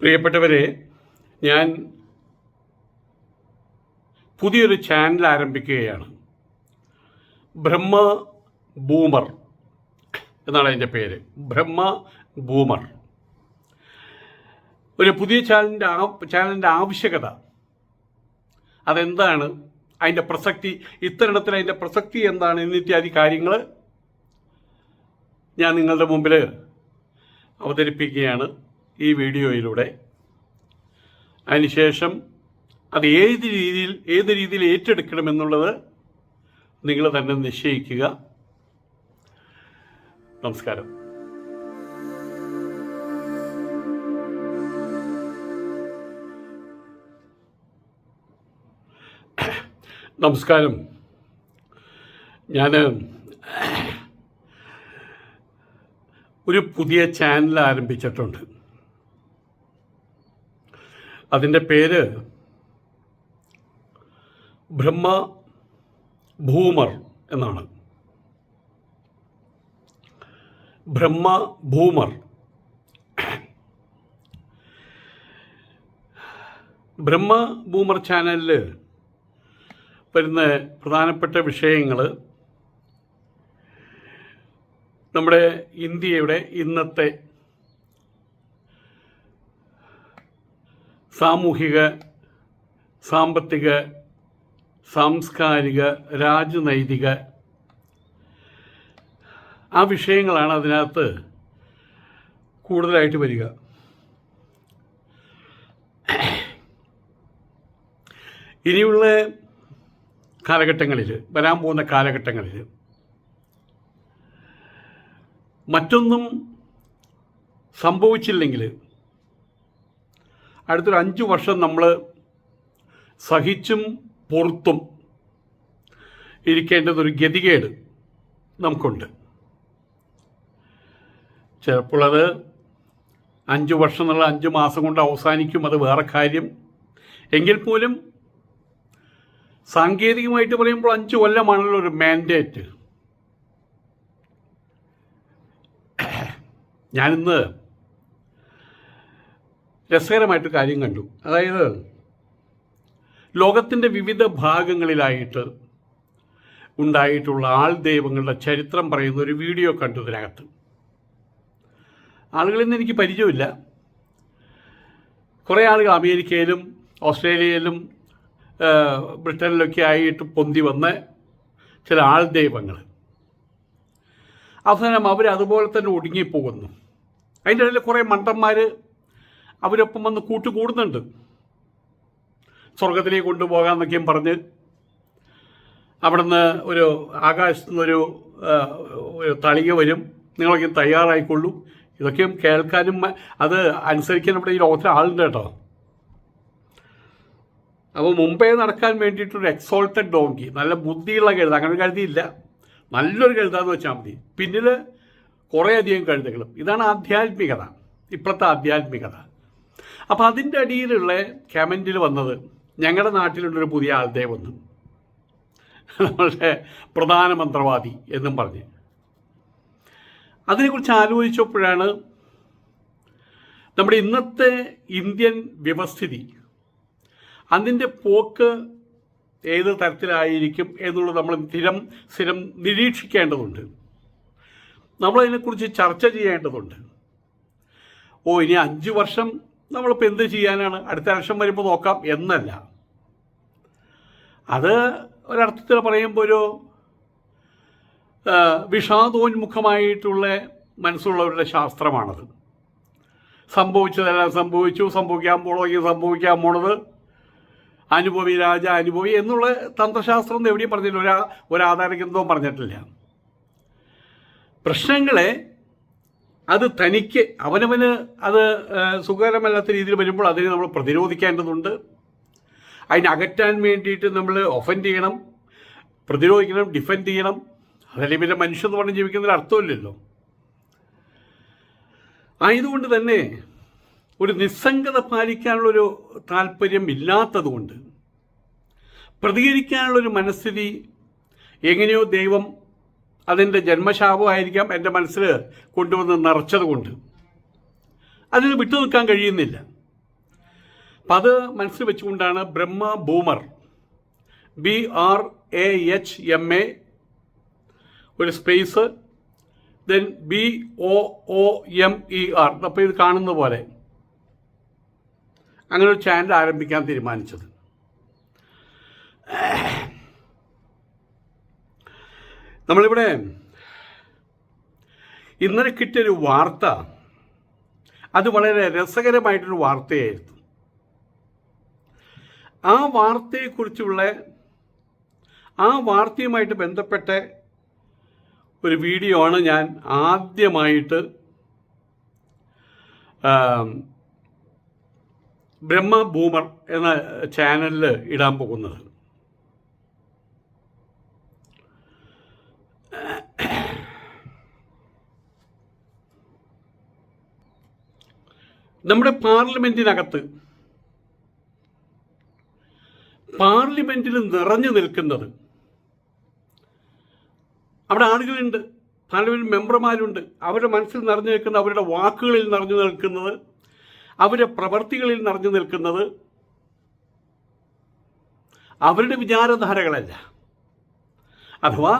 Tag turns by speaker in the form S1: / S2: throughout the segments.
S1: പ്രിയപ്പെട്ടവരെ ഞാൻ പുതിയൊരു ചാനൽ ആരംഭിക്കുകയാണ്. ബ്രഹ്മ ബൂമർ എന്നാണ് അതിന്റെ പേര്. ബ്രഹ്മ ബൂമർ. ഒരു പുതിയ ചാനലിന്റെ ആ ചാനലിന്റെ ആവശ്യകത. അതെന്താണ്? അതിന്റെ പ്രസക്തി ഇത്തരണത്തിൽ അതിന്റെ പ്രസക്തി എന്താണ്? എന്നിത്യാദി കാര്യങ്ങൾ ഞാൻ നിങ്ങളുടെ മുമ്പിൽ അവതരിപ്പിക്കുകയാണ്. ഈ വീഡിയോയിലൂടെ. അതിനുശേഷം അത് ഏത് രീതിയിൽ ഏത് രീതിയിൽ ഏറ്റെടുക്കണമെന്നുള്ളത് നിങ്ങൾ തന്നെ നിശ്ചയിക്കുക. നമസ്കാരം. നമസ്കാരം. ഞാൻ ഒരു പുതിയ ചാനൽ ആരംഭിച്ചിട്ടുണ്ട്. അതിന്റെ പേര് ബ്രഹ്മ ഭൂമർ എന്നാണ്. ബ്രഹ്മ ഭൂമർ. ബ്രഹ്മ ഭൂമർ ചാനലിൽ വരുന്ന പ്രധാനപ്പെട്ട വിഷയങ്ങൾ നമ്മുടെ ഇന്ത്യയുടെ ഇന്നത്തെ സാമൂഹിക സാമ്പത്തിക സാംസ്കാരിക രാജനൈതിക ആ വിഷയങ്ങളാണ് അതിനകത്ത് കൂടുതലായിട്ട് വരിക. ഇനിയുള്ള കാലഘട്ടങ്ങളിൽ വരാൻ പോകുന്ന കാലഘട്ടങ്ങളിൽ മറ്റൊന്നും സംഭവിച്ചില്ലെങ്കിൽ അടുത്തൊരു അഞ്ച് വർഷം നമ്മൾ സഹിച്ചും പുറത്തും ഇരിക്കേണ്ടതൊരു ഗതികേട് നമുക്കുണ്ട്. ചിലപ്പോൾ അത് അഞ്ച് വർഷം എന്നുള്ള അഞ്ച് മാസം കൊണ്ട് അവസാനിക്കും അത് വേറെ കാര്യം. എങ്കിൽ പോലും സാങ്കേതികമായിട്ട് പറയുമ്പോൾ അഞ്ച് കൊല്ലമാണല്ലോ ഒരു മാൻഡേറ്റ് ഞാനിന്ന് രസകരമായിട്ട് കാര്യം കണ്ടു. അതായത് ലോകത്തിന്റെ വിവിധ ഭാഗങ്ങളിലായിട്ട് ഉണ്ടായിട്ടുള്ള ആൾ ദൈവങ്ങളുടെ ചരിത്രം പറയുന്ന ഒരു വീഡിയോ കണ്ടു ഇതിനകത്ത്. ആളുകളിൽ നിന്ന് എനിക്ക് പരിചയമില്ല. കുറേ ആളുകൾ അമേരിക്കയിലും ഓസ്ട്രേലിയയിലും ബ്രിട്ടനിലൊക്കെ ആയിട്ട് പൊന്തി വന്ന ചില ആൾ ദൈവങ്ങൾ അവസാനം അവർ അതുപോലെ തന്നെ ഒടുങ്ങിപ്പോകുന്നു. അതിന്റെ ഇടയിൽ കുറേ മണ്ടന്മാർ അവരൊപ്പം വന്ന് കൂട്ടുകൂടുന്നുണ്ട്. സ്വർഗത്തിലേക്ക് കൊണ്ടുപോകാമെന്നൊക്കെയും പറഞ്ഞ് അവിടുന്ന് ഒരു ആകാശത്തു നിന്നൊരു ഒരു തളിക വരും. നിങ്ങളൊക്കെ തയ്യാറായിക്കൊള്ളൂ. ഇതൊക്കെയും കേൾക്കാനും അത് അനുസരിക്കാൻ ഇവിടെ ഈ ലോകത്തിൽ ആളുണ്ട് കേട്ടോ. അപ്പോൾ മുമ്പേ നടക്കാൻ വേണ്ടിയിട്ടൊരു എക്സോൾട്ടഡ് ഡോങ്കി നല്ല ബുദ്ധിയുള്ള കഴുത. അങ്ങനെ കഴുതിയില്ല. നല്ലൊരു കഴുതാന്ന് വെച്ചാൽ മതി. പിന്നിൽ കുറേയധികം കഴുതകളും. ഇതാണ് ആധ്യാത്മികത. ഇപ്പോഴത്തെ ആധ്യാത്മികത. അപ്പോൾ അതിന്റെ അടിയിലുള്ള കമന്റിൽ വന്നത് ഞങ്ങളുടെ നാട്ടിലുള്ളൊരു പുതിയ ആൾദേ വന്നു. നമ്മളുടെ പ്രധാനമന്ത്രവാദി എന്നും പറഞ്ഞ്. അതിനെക്കുറിച്ച് ആലോചിച്ചപ്പോഴാണ് നമ്മുടെ ഇന്നത്തെ ഇന്ത്യൻ വ്യവസ്ഥിതി അതിന്റെ പോക്ക് ഏത് തരത്തിലായിരിക്കും എന്നുള്ളത് നമ്മൾ സ്ഥിരം സ്ഥിരം നിരീക്ഷിക്കേണ്ടതുണ്ട്. നമ്മളതിനെക്കുറിച്ച് ചർച്ച ചെയ്യേണ്ടതുണ്ട്. ഓ ഇനി അഞ്ച് വർഷം നമ്മളിപ്പോൾ എന്ത് ചെയ്യാനാണ്? അടുത്ത ഇലക്ഷൻ വരുമ്പോൾ നോക്കാം എന്നല്ല. അത് ഒരർത്ഥത്തിൽ പറയുമ്പോൾ ഒരു വിഷാദോന്മുഖമായിട്ടുള്ള മനസ്സുള്ളവരുടെ ശാസ്ത്രമാണത്. സംഭവിച്ചതെല്ലാം സംഭവിച്ചു സംഭവിക്കാൻ പോണെങ്കിൽ സംഭവിക്കാൻ പോണത്? അനുഭവി രാജ അനുഭവി എന്നുള്ള തന്ത്രശാസ്ത്രം ഒന്നും എവിടെയും പറഞ്ഞിട്ടില്ല ഒരാ ഒരാധാരഗ്രന്ഥവും പറഞ്ഞിട്ടില്ല. പ്രശ്നങ്ങളെ അത് തനിക്ക് അവനവന് അത് സുഖകരമല്ലാത്ത രീതിയിൽ വരുമ്പോൾ അതിനെ നമ്മൾ പ്രതിരോധിക്കേണ്ടതുണ്ട്. അതിനെ അകറ്റാൻ വേണ്ടിയിട്ട് നമ്മൾ ഒഫൻഡ് ചെയ്യണം പ്രതിരോധിക്കണം ഡിഫെൻഡ് ചെയ്യണം. അതല്ലെങ്കിൽ പിന്നെ മനുഷ്യൻ എന്ന് പറഞ്ഞ് ജീവിക്കുന്നതിൽ അർത്ഥമില്ലല്ലോ. ആയതുകൊണ്ട് തന്നെ ഒരു നിസ്സംഗത പാലിക്കാനുള്ളൊരു താല്പര്യം ഇല്ലാത്തതുകൊണ്ട് പ്രതികരിക്കാനുള്ളൊരു മനസ്ഥിതി എങ്ങനെയോ ദൈവം അതിന്റെ ജന്മശാപമായിരിക്കാം എന്റെ മനസ്സിൽ കൊണ്ടുവന്ന് നിറച്ചതുകൊണ്ട് അതിന് വിട്ടു നിൽക്കാൻ കഴിയുന്നില്ല. അപ്പം അത് മനസ്സിൽ വെച്ചുകൊണ്ടാണ് Brahma boomer B R A H M A ഒരു space then B O O M E R. അപ്പോൾ ഇത് കാണുന്ന പോലെ അങ്ങനെ ഒരു ചാനൽ ആരംഭിക്കാൻ തീരുമാനിച്ചത്. നമ്മളിവിടെ ഇന്നലെ കിട്ടിയൊരു വാർത്ത. അത് വളരെ രസകരമായിട്ടൊരു വാർത്തയായിരുന്നു. ആ വാർത്തയെക്കുറിച്ചുള്ള ആ വാർത്തയുമായിട്ട് ബന്ധപ്പെട്ട ഒരു വീഡിയോ ആണ് ഞാൻ ആദ്യമായിട്ട് ബ്രഹ്മ ബൂമർ എന്ന ചാനലിൽ ഇടാൻ പോകുന്നത്. നമ്മുടെ പാർലമെന്റിനകത്ത് പാർലമെന്റിൽ നിറഞ്ഞു നിൽക്കുന്നത് അവിടെ ആളുകളുണ്ട് പാർലമെന്റ് മെമ്പർമാരുണ്ട്. അവരുടെ മനസ്സിൽ നിറഞ്ഞു നിൽക്കുന്ന അവരുടെ വാക്കുകളിൽ നിറഞ്ഞു നിൽക്കുന്നത് അവരുടെ പ്രവർത്തികളിൽ നിറഞ്ഞു നിൽക്കുന്നത് അവരുടെ വിചാരധാരകളല്ല. അഥവാ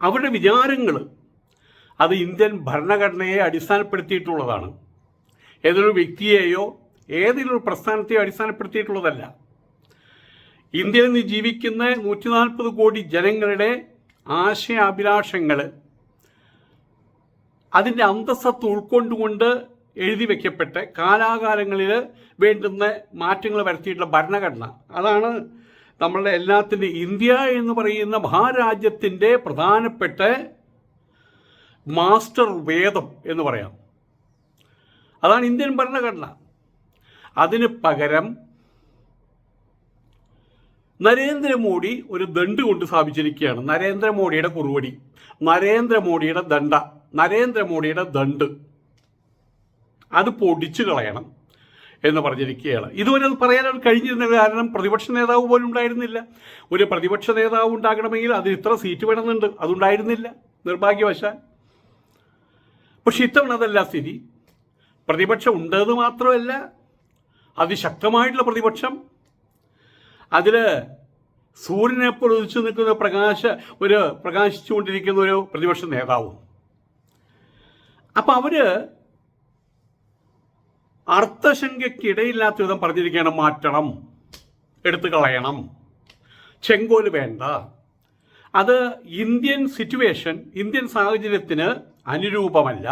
S1: അവരുടെ വിചാരങ്ങൾ അത് ഇന്ത്യൻ ഭരണഘടനയെ അടിസ്ഥാനപ്പെടുത്തിയിട്ടുള്ളതാണ്. ഏതൊരു വ്യക്തിയെയോ ഒരു പ്രസ്ഥാനത്തെയോ അടിസ്ഥാനപ്പെടുത്തിയിട്ടുള്ളതല്ല. ഇന്ത്യയിൽ നിന്ന് ജീവിക്കുന്ന നൂറ്റി നാൽപ്പത് കോടി ജനങ്ങളുടെ ആശയാഭിലാഷങ്ങൾ അതിന്റെ അന്തസ്സത്ത് ഉൾക്കൊണ്ടുകൊണ്ട് എഴുതി വയ്ക്കപ്പെട്ട് കാലാകാലങ്ങളിൽ വേണ്ടുന്ന മാറ്റങ്ങൾ വരുത്തിയിട്ടുള്ള ഭരണഘടന. അതാണ് നമ്മളുടെ എല്ലാത്തിന്റെ ഇന്ത്യ എന്ന് പറയുന്ന മഹാരാജ്യത്തിന്റെ പ്രധാനപ്പെട്ട മാസ്റ്റർ വേദം എന്ന് പറയാം. അതാണ് ഇന്ത്യൻ ഭരണഘടന. അതിന് പകരം നരേന്ദ്രമോദി ഒരു ദണ്ട് കൊണ്ട് സ്ഥാപിച്ചിരിക്കുകയാണ്. നരേന്ദ്രമോദിയുടെ കുറുവടി നരേന്ദ്രമോദിയുടെ ദണ്ട നരേന്ദ്രമോദിയുടെ ദണ്ട് അത് പൊടിച്ചു കളയണം എന്ന് പറഞ്ഞിരിക്കുകയാണ്. ഇതുവരെ അത് പറയാൻ കഴിഞ്ഞിരുന്ന കാരണം പ്രതിപക്ഷ നേതാവ് പോലും ഉണ്ടായിരുന്നില്ല. ഒരു പ്രതിപക്ഷ നേതാവ് ഉണ്ടാകണമെങ്കിൽ അതിന് ഇത്ര സീറ്റ് വേണമെന്നുണ്ട്. അതുണ്ടായിരുന്നില്ല. നിർഭാഗ്യവശാൽ. പക്ഷെ ഇത്തവണ അതല്ല സ്ഥിതി. പ്രതിപക്ഷം ഉണ്ടെന്ന് മാത്രമല്ല അതിശക്തമായിട്ടുള്ള പ്രതിപക്ഷം. അതിൽ സൂര്യനെ ഉദിച്ചു നിൽക്കുന്ന പ്രകാശ ഒരു പ്രകാശിച്ചുകൊണ്ടിരിക്കുന്ന ഒരു പ്രതിപക്ഷ നേതാവും. അപ്പം അവർ അർത്ഥശങ്കയ്ക്കിടയില്ലാത്ത വിധം പറഞ്ഞിരിക്കണം മാറ്റണം എടുത്തു കളയണം ചെങ്കോൽ വേണ്ട. അത് ഇന്ത്യൻ സിറ്റുവേഷൻ ഇന്ത്യൻ സാഹചര്യത്തിന് അനുരൂപമല്ല.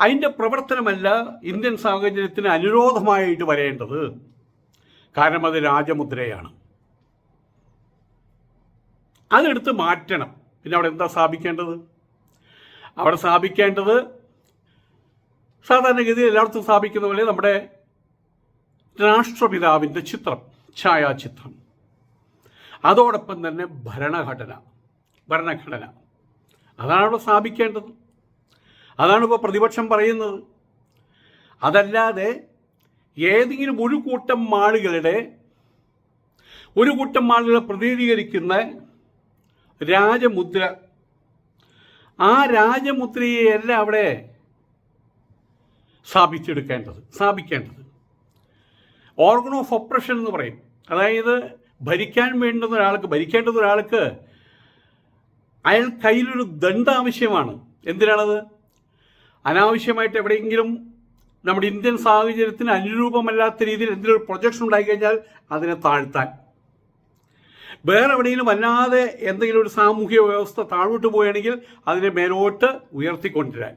S1: അതിന്റെ പ്രവർത്തനമല്ല ഇന്ത്യൻ സാഹചര്യത്തിന് അനുരോധമായിട്ട് വരേണ്ടത്. കാരണം അത് രാജമുദ്രയാണ്. അതെടുത്ത് മാറ്റണം. പിന്നെ അവിടെ എന്താ സ്ഥാപിക്കേണ്ടത്? അവിടെ സ്ഥാപിക്കേണ്ടത് സാധാരണഗതിയിൽ എല്ലായിടത്തും സ്ഥാപിക്കുന്ന പോലെ നമ്മുടെ രാഷ്ട്രപിതാവിന്റെ ചിത്രം ഛായാചിത്രം. അതോടൊപ്പം തന്നെ ഭരണഘടന ഭരണഘടന. അതാണ് അവിടെ സ്ഥാപിക്കേണ്ടത്. അതാണ് ഇപ്പോൾ പ്രതിപക്ഷം പറയുന്നത്. അതല്ലാതെ ഏതെങ്കിലും ഒരു കൂട്ടം ആളുകളുടെ ഒരു കൂട്ടം ആളുകളെ പ്രതിനിധീകരിക്കുന്ന രാജമുദ്ര ആ രാജമുദ്രയെയല്ല അവിടെ സ്ഥാപിച്ചെടുക്കേണ്ടത് സ്ഥാപിക്കേണ്ടത്. ഓർഗൻ ഓഫ് ഓപ്പറേഷൻ എന്ന് പറയും. അതായത് ഭരിക്കാൻ വേണ്ടുന്ന ഒരാൾക്ക് ഭരിക്കേണ്ടുന്ന ഒരാൾക്ക് അയാൾ കയ്യിലൊരു ദണ്ഡ് ആവശ്യമാണ് എന്തിനാണത്? അനാവശ്യമായിട്ട് എവിടെയെങ്കിലും നമ്മുടെ ഇന്ത്യൻ സാഹചര്യത്തിന് അനുരൂപമല്ലാത്ത രീതിയിൽ എന്തെങ്കിലും ഒരു പ്രൊജക്ഷൻ ഉണ്ടായിക്കഴിഞ്ഞാൽ അതിനെ താഴ്ത്താൻ. വേറെ എവിടെയെങ്കിലും വല്ലാതെ എന്തെങ്കിലും ഒരു സാമൂഹിക വ്യവസ്ഥ താഴോട്ട് പോവുകയാണെങ്കിൽ അതിനെ മേലോട്ട് ഉയർത്തിക്കൊണ്ടുവരാൻ.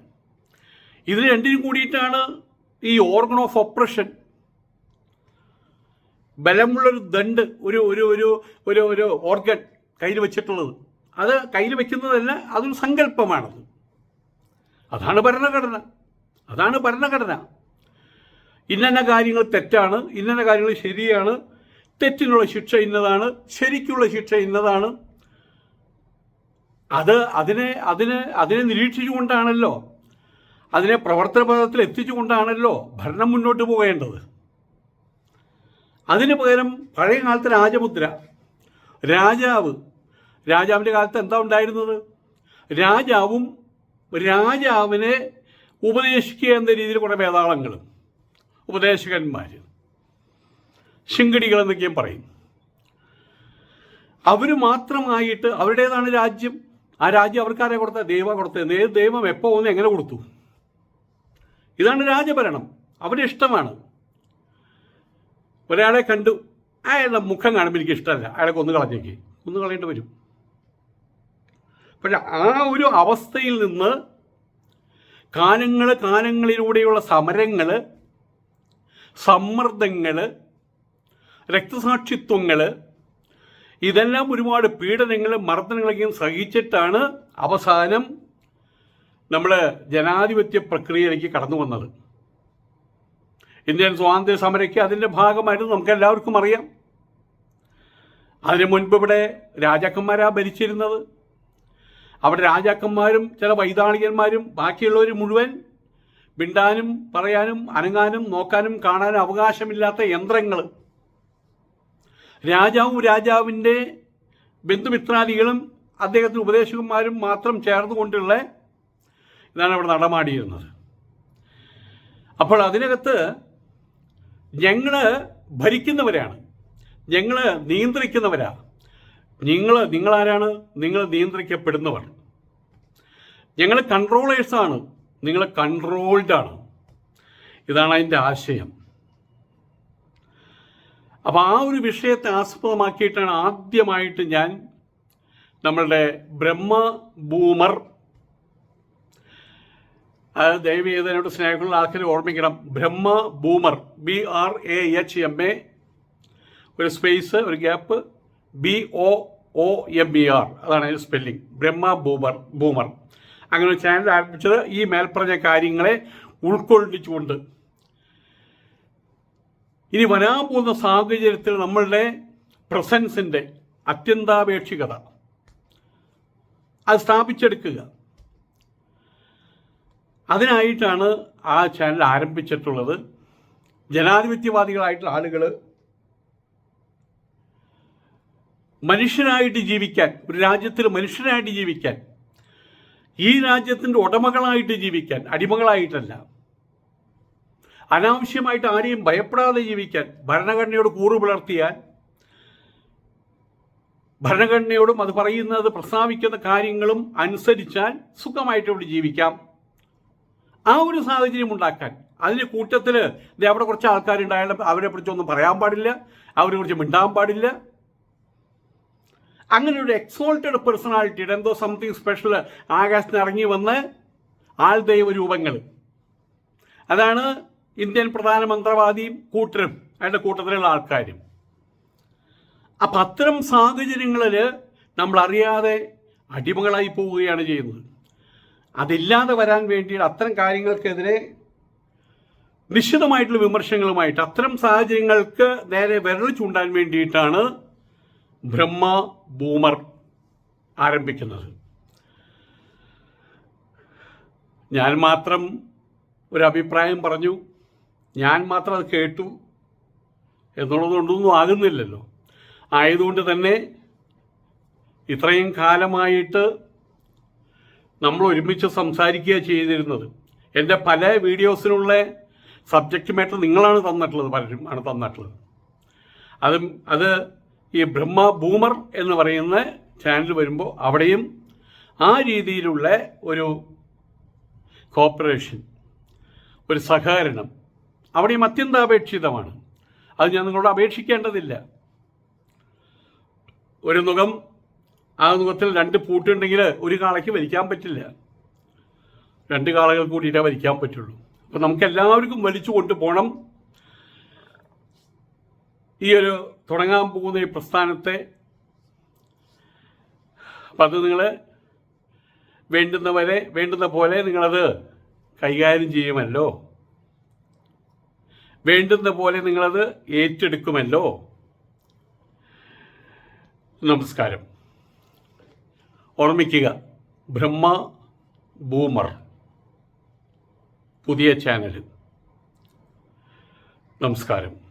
S1: ഇതിന് രണ്ടിനും കൂടിയിട്ടാണ് ഈ ഓർഗൺ ഓഫ് ഓപ്പറേഷൻ ബലമുള്ളൊരു ദണ്ട് ഒരു ഒരു ഒരു ഒരു ഒരു ഓർഗൻ കയ്യിൽ വെച്ചിട്ടുള്ളത്. അത് കയ്യിൽ വെക്കുന്നതല്ല അതൊരു സങ്കല്പമാണത്. അതാണ് ഭരണഘടന. അതാണ് ഭരണഘടന. ഇന്നന്ന കാര്യങ്ങൾ തെറ്റാണ് ഇന്നന്ന കാര്യങ്ങൾ ശരിയാണ് തെറ്റിനുള്ള ശിക്ഷ ഇന്നതാണ് ശരിക്കുള്ള ശിക്ഷ ഇന്നതാണ്. അത് അതിനെ അതിനെ അതിനെ നിരീക്ഷിച്ചുകൊണ്ടാണല്ലോ അതിനെ പ്രവർത്തന പദത്തിൽ എത്തിച്ചുകൊണ്ടാണല്ലോ ഭരണം മുന്നോട്ട് പോകേണ്ടത്. അതിന് പകരം പഴയ കാലത്തെ രാജമുദ്ര രാജാവ്. രാജാവിന്റെ കാലത്ത് എന്താ ഉണ്ടായിരുന്നത്? രാജാവും രാജാവിനെ ഉപദേശിക്കുക എന്ന രീതിയിൽ കുറേ വേതാളങ്ങളും ഉപദേശകന്മാർ ശിങ്കടികൾ എന്നൊക്കെയും പറയും. അവർ മാത്രമായിട്ട് അവരുടേതാണ് രാജ്യം. ആ രാജ്യം അവർക്കാരെ കൊടുത്ത ദൈവം കൊടുത്തത്. ഏത് ദൈവം എപ്പോൾ ഒന്ന് എങ്ങനെ കൊടുത്തു? ഇതാണ് രാജഭരണം. അവരുടെ ഇഷ്ടമാണ്. ഒരാളെ കണ്ടു അയാളുടെ മുഖം കാണുമ്പോൾ എനിക്ക് ഇഷ്ടമല്ല അയാളെ കൊന്നു കളഞ്ഞേക്ക്. കൊന്നു കളയേണ്ടി വരും. പക്ഷെ ആ ഒരു അവസ്ഥയിൽ നിന്ന് കാലങ്ങൾ കാലങ്ങളിലൂടെയുള്ള സമരങ്ങൾ സമ്മർദ്ദങ്ങൾ രക്തസാക്ഷിത്വങ്ങൾ ഇതെല്ലാം ഒരുപാട് പീഡനങ്ങളും മർദ്ദനങ്ങളൊക്കെയും സഹിച്ചിട്ടാണ് അവസാനം നമ്മൾ ജനാധിപത്യ പ്രക്രിയയിലേക്ക് കടന്നു വന്നത്. ഇന്ത്യൻ സ്വാതന്ത്ര്യ സമരയ്ക്ക് അതിന്റെ ഭാഗമായിട്ട് നമുക്ക് എല്ലാവർക്കും അറിയാം. അതിനു മുൻപ് ഇവിടെ രാജാക്കന്മാരാണ് ഭരിച്ചിരുന്നത്. അവിടെ രാജാക്കന്മാരും ചില വൈതാളികന്മാരും ബാക്കിയുള്ളവർ മുഴുവൻ മിണ്ടാനും പറയാനും അനങ്ങാനും നോക്കാനും കാണാനും അവകാശമില്ലാത്ത യന്ത്രങ്ങൾ. രാജാവും രാജാവിന്റെ ബന്ധുമിത്രാദികളും അദ്ദേഹത്തിന് ഉപദേശകന്മാരും മാത്രം ചേർന്നുകൊണ്ടുള്ള ഇതാണ് അവിടെ നടമാടിയിരുന്നത്. അപ്പോൾ അതിനകത്ത് ഞങ്ങൾ ഭരിക്കുന്നവരാണ്. ഞങ്ങൾ നിയന്ത്രിക്കുന്നവരാ നിങ്ങൾ നിങ്ങളാരാണ്? നിങ്ങൾ നിയന്ത്രിക്കപ്പെടുന്നവർ. ഞങ്ങൾ കൺട്രോളേഴ്സാണ്. നിങ്ങൾ കൺട്രോൾഡ് ആണ് ഇതാണ് അതിന്റെ ആശയം. അപ്പോൾ ആ ഒരു വിഷയത്തെ ആസ്പദമാക്കിയിട്ടാണ് ആദ്യമായിട്ട് ഞാൻ നമ്മളുടെ ബ്രഹ്മ ബൂമർ അത് ദയവ് ചെയ്ത് സ്നേഹമുള്ള ഓർമ്മിക്കണം. Brahma boomer B R A H M A ഒരു സ്പേസ് ഒരു gap B O O M B R അതാണ് അതിന്റെ സ്പെല്ലിംഗ് ബ്രഹ്മ ബൂമർ ബൂമർ അങ്ങനെ ഒരു ചാനൽ ആരംഭിച്ചത് ഈ മേൽപ്പറഞ്ഞ കാര്യങ്ങളെ ഉൾക്കൊള്ളിച്ചുകൊണ്ട്. ഇനി വരാൻ സാഹചര്യത്തിൽ നമ്മളുടെ പ്രസൻസിന്റെ അത്യന്താപേക്ഷികത. അത് സ്ഥാപിച്ചെടുക്കുക. അതിനായിട്ടാണ് ആ ചാനൽ ആരംഭിച്ചിട്ടുള്ളത്. ജനാധിപത്യവാദികളായിട്ടുള്ള ആളുകൾ മനുഷ്യനായിട്ട് ജീവിക്കാൻ ഒരു രാജ്യത്തിൽ മനുഷ്യനായിട്ട് ജീവിക്കാൻ ഈ രാജ്യത്തിന്റെ ഉടമകളായിട്ട് ജീവിക്കാൻ അടിമകളായിട്ടല്ല. അനാവശ്യമായിട്ട് ആരെയും ഭയപ്പെടാതെ ജീവിക്കാൻ ഭരണഘടനയോട് കൂറു പുലർത്തിയാൽ ഭരണഘടനയോടും അത് പറയുന്നത് പ്രസ്താവിക്കുന്ന കാര്യങ്ങളും അനുസരിച്ചാൽ സുഖമായിട്ട് ഇവിടെ ജീവിക്കാം. ആ ഒരു സാഹചര്യം ഉണ്ടാക്കാൻ അതിന് കൂട്ടത്തിൽ അവിടെ കുറച്ച് ആൾക്കാരുണ്ടായാലും അവരെ കുറിച്ചൊന്നും പറയാൻ പാടില്ല അവരെ കുറിച്ച് മിണ്ടാൻ പാടില്ല അങ്ങനെ ഒരു എക്സോൾട്ടഡ് പേഴ്സണാലിറ്റിയുടെ എന്തോ സംതിങ് സ്പെഷ്യൽ ആകാശത്തിന് ഇറങ്ങി വന്ന് ആൾദൈവ രൂപങ്ങൾ. അതാണ് ഇന്ത്യൻ പ്രധാനമന്ത്രവാദിയും കൂട്ടരും അതിന്റെ കൂട്ടത്തിലുള്ള ആൾക്കാരും. അപ്പം അത്തരം സാഹചര്യങ്ങളിൽ നമ്മൾ അറിയാതെ അടിമകളായി പോവുകയാണ് ചെയ്യുന്നത്. അതില്ലാതെ വരാൻ വേണ്ടി അത്തരം കാര്യങ്ങൾക്കെതിരെ നിശ്ചിതമായിട്ടുള്ള വിമർശനങ്ങളുമായിട്ട് അത്തരം സാഹചര്യങ്ങൾക്ക് നേരെ വിരൽ ചൂണ്ടാൻ വേണ്ടിയിട്ടാണ് ബ്രഹ്മ ബൂമർ ആരംഭിക്കുന്നത്. ഞാൻ മാത്രം ഒരു അഭിപ്രായം പറഞ്ഞു. ഞാൻ മാത്രം അത് കേട്ടു. എന്നുള്ളതുകൊണ്ടൊന്നും ആകുന്നില്ലല്ലോ. ആയതുകൊണ്ട് തന്നെ ഇത്രയും കാലമായിട്ട് നമ്മൾ ഒരുമിച്ച് സംസാരിക്കുക ചെയ്തിരുന്നത്. എന്റെ പല വീഡിയോസിനുള്ള സബ്ജക്റ്റ് മാറ്റർ നിങ്ങളാണ് തന്നിട്ടുള്ളത് പലരും ആണ് തന്നിട്ടുള്ളത്. അതും അത് ഈ ബ്രഹ്മ ബൂമർ എന്ന് പറയുന്ന ചാനൽ വരുമ്പോൾ അവിടെയും ആ രീതിയിലുള്ള ഒരു കോപ്പറേഷൻ ഒരു സഹകരണം അവിടെയും അത്യന്താപേക്ഷിതമാണ്. അത് ഞാൻ നിങ്ങളോട് അപേക്ഷിക്കേണ്ടതില്ല. ഒരു മുഖം ആ മുഖത്തിൽ രണ്ട് പൂട്ടുണ്ടെങ്കിൽ ഒരു കാളയ്ക്ക് വലിക്കാൻ പറ്റില്ല. രണ്ട് കാളകൾ കൂടിയിട്ടേ വലിക്കാൻ പറ്റുള്ളൂ. അപ്പം നമുക്ക് എല്ലാവർക്കും വലിച്ചു കൊണ്ടുപോകണം. ഈ ഒരു തുടങ്ങാൻ പോകുന്ന ഈ പ്രസ്ഥാനത്തെ. അപ്പം അത് നിങ്ങൾ വേണ്ടുന്നവരെ വേണ്ടുന്ന പോലെ നിങ്ങളത് കൈകാര്യം ചെയ്യുമല്ലോ. വേണ്ടുന്ന പോലെ നിങ്ങളത് ഏറ്റെടുക്കുമല്ലോ. നമസ്കാരം. ഓർമ്മിക്കുക ബ്രഹ്മ ബൂമർ പുതിയ ചാനൽ നമസ്കാരം.